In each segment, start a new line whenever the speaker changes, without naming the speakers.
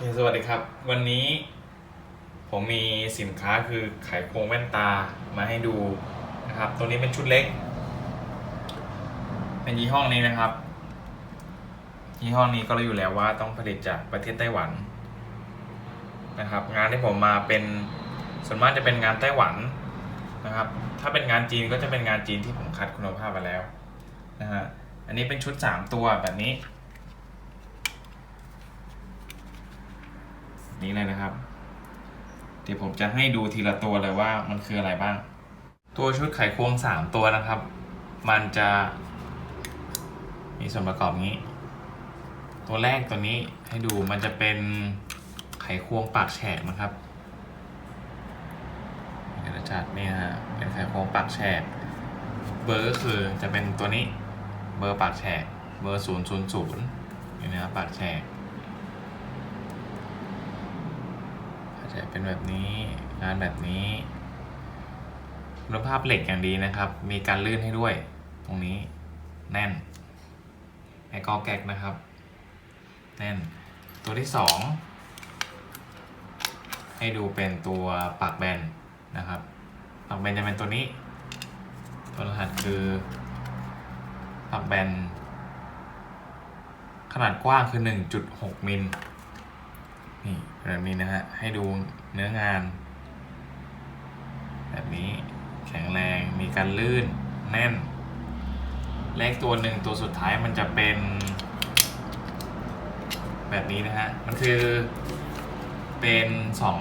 คสวัสดีครับ วันนี้ผมมีสินค้าคือไขควงแว่นตามาให้ดูนะครับ ตัวนี้เป็นชุดเล็ก เป็นยี่ห้อนี้นะครับ ยี่ห้อนี้ก็รู้อยู่แล้วว่าต้องผลิตจากประเทศไต้หวันนะครับ งานที่ผมมาเป็นส่วนมากจะเป็นงานไต้หวันนะครับ ถ้าเป็นงานจีนก็จะเป็นงานจีนที่ผมคัดคุณภาพมาแล้วนะฮะ อันนี้เป็นชุด 3 ตัวแบบนี้ นี้เลยนะครับ เดี๋ยวผมจะให้ดูทีละตัวเลยว่ามันคืออะไรบ้าง ตัวชุดไขควงสามตัวนะครับ มันจะมีส่วนประกอบนี้ ตัวแรกตัวนี้ให้ดูมันจะเป็นไขควงปากแฉกนะครับเดี๋ยวจะจัดนี่ฮะเป็นไขควงปากแฉกเบอร์ก็คือจะเป็นตัวนี้เบอร์ปากแฉกเบอร์ศูนย์ศูนย์ศูนย์นี่นะครับปากแฉก จะเป็นแบบนี้งานแบบนี้คุณภาพเหล็กอย่างดีนะครับ มีการลื่นให้ด้วย ตรงนี้แน่นไอ้กอแก๊กนะครับ แน่น ตัวที่สองให้ดูเป็นตัวปากแบนนะครับปากแบนจะเป็นตัวนี้ ตัวรหัสคือปากแบน ขนาดกว้างคือ 1.6 มิล นี่แบบนี้นะฮะ ให้ดูเนื้องาน แบบนี้แข็งแรงมีการลื่นแน่น เลขตัวหนึ่งตัวสุดท้ายมันจะเป็น แบบนี้นะฮะ มันคือเป็นสอง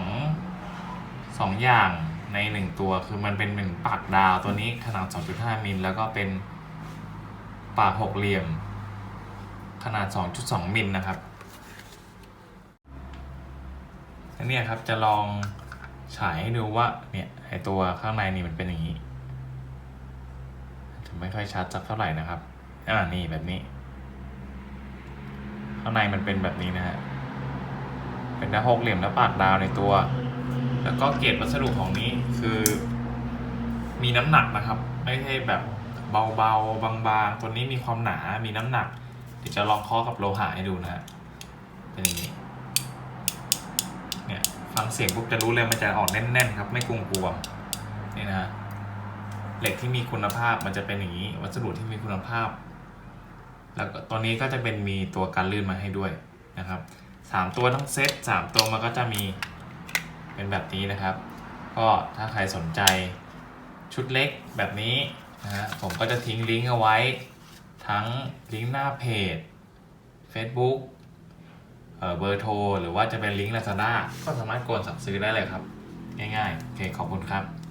สองอย่างในหนึ่งตัวคือมันเป็นหนึ่งปากดาวตัวนี้ขนาด 2.5 มิล แล้วก็เป็นปากหกเหลี่ยม ขนาด 2.2 มิลนะครับ อันเนี้ยครับจะลองฉายให้ดูว่าเนี่ยไอตัวข้างในนี่มันเป็นอย่างนี้จะไม่ค่อยชัดสักเท่าไหร่นะครับอ่านี่แบบนี้ ข้างในมันเป็นแบบนี้นะฮะเป็นดาหกเหลี่ยมและปากดาวในตัว แล้วก็เกรดวัสดุของนี้คือ มีน้ำหนักนะครับ ไม่ใช่แบบเบาๆบางๆ ตัวนี้มีความหนา มีน้ำหนัก เดี๋ยวจะลองเคาะกับโลหะให้ดูนะฮะเป็นอย่างนี้ เนี่ยฟังเสียงปุ๊บจะรู้เลยมันจะออกแน่นๆครับไม่กวงๆนี่นะฮะเหล็กที่มีคุณภาพมันจะเป็นอย่างนี้วัสดุที่มีคุณภาพ แล้วก็ตัวนี้ก็จะเป็นมีตัวการลื่นมาให้ด้วยนะครับสามตัวทั้งเซตสามตัวมันก็จะมีเป็นแบบนี้นะครับ ก็ถ้าใครสนใจชุดเล็กแบบนี้นะฮะผมก็จะทิ้งลิงก์เอาไว้ ทั้งลิงก์หน้าเพจ Facebook เบอร์โทร หรือว่าจะเป็นลิงก์ Lazada ก็สามารถกดสั่งซื้อได้เลยครับ ง่ายๆ โอเค ขอบคุณครับ